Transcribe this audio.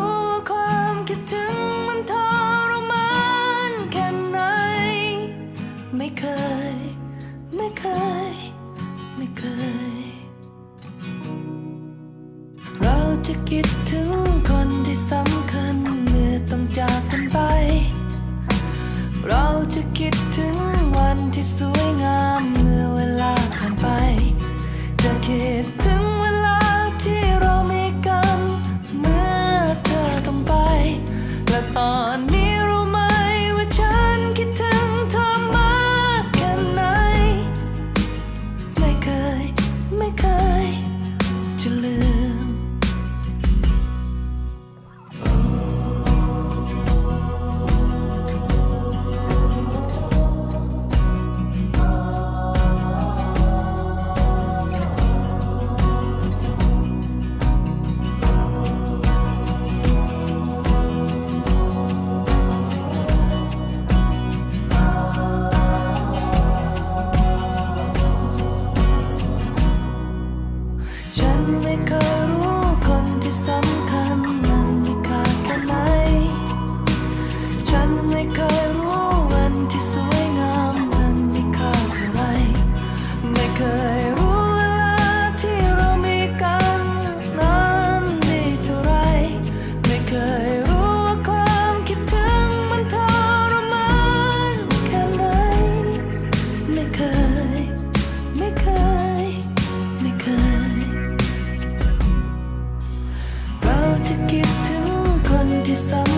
้ เรา จะคิดถึงคนที่สำ